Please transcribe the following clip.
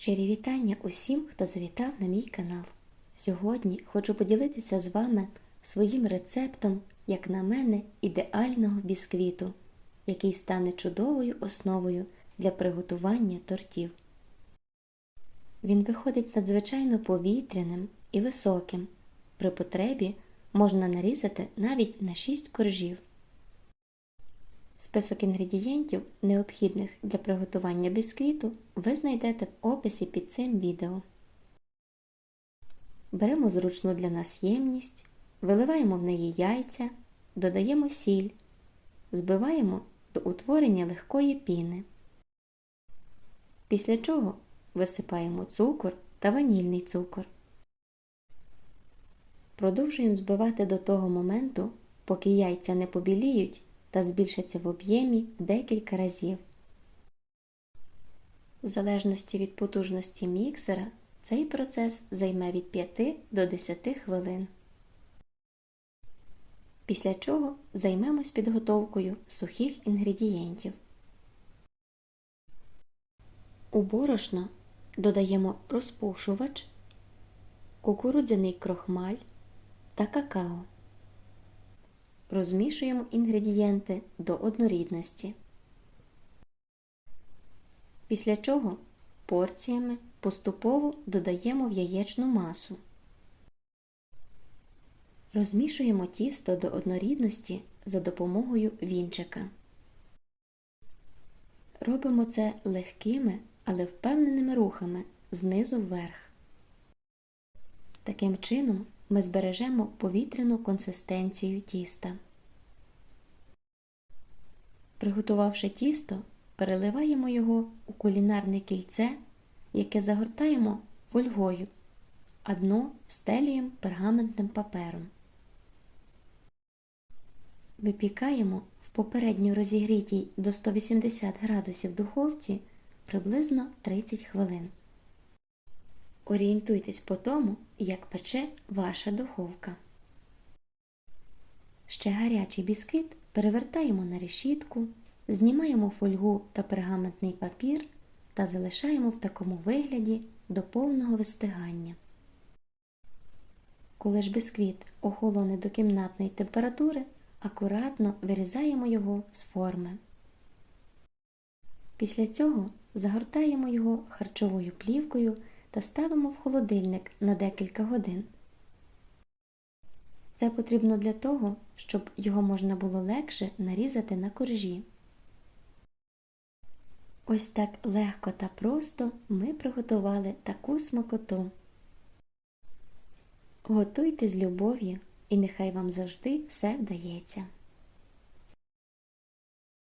Щирі вітання усім, хто завітав на мій канал. Сьогодні хочу поділитися з вами своїм рецептом, як на мене, ідеального бісквіту, який стане чудовою основою для приготування тортів. Він виходить надзвичайно повітряним і високим. При потребі можна нарізати навіть на 6 коржів. Список інгредієнтів, необхідних для приготування бісквіту, ви знайдете в описі під цим відео. Беремо зручну для нас ємність, виливаємо в неї яйця, додаємо сіль, збиваємо до утворення легкої піни. Після чого висипаємо цукор та ванільний цукор. Продовжуємо збивати до того моменту, поки яйця не побіліють та збільшаться в об'ємі в декілька разів. В залежності від потужності міксера цей процес займе від 5 до 10 хвилин. Після чого займемось підготовкою сухих інгредієнтів. У борошно додаємо розпушувач, кукурудзяний крохмаль та какао. Розмішуємо інгредієнти до однорідності. Після чого порціями поступово додаємо в яєчну масу. Розмішуємо тісто до однорідності за допомогою вінчика. Робимо це легкими, але впевненими рухами знизу вверх. Таким чином ми збережемо повітряну консистенцію тіста. Приготувавши тісто, переливаємо його у кулінарне кільце, яке загортаємо фольгою, а дно стелюємо пергаментним папером. Випікаємо в попередньо розігрітій до 180 градусів духовці приблизно 30 хвилин. Орієнтуйтесь по тому, як пече ваша духовка. Ще гарячий бісквіт перевертаємо на решітку, знімаємо фольгу та пергаментний папір та залишаємо в такому вигляді до повного вистигання. Коли ж бісквіт охолоне до кімнатної температури, акуратно вирізаємо його з форми. Після цього загортаємо його харчовою плівкою та ставимо в холодильник на декілька годин. Це потрібно для того, щоб його можна було легше нарізати на коржі. Ось так легко та просто ми приготували таку смакоту. Готуйте з любов'ю, і нехай вам завжди все вдається.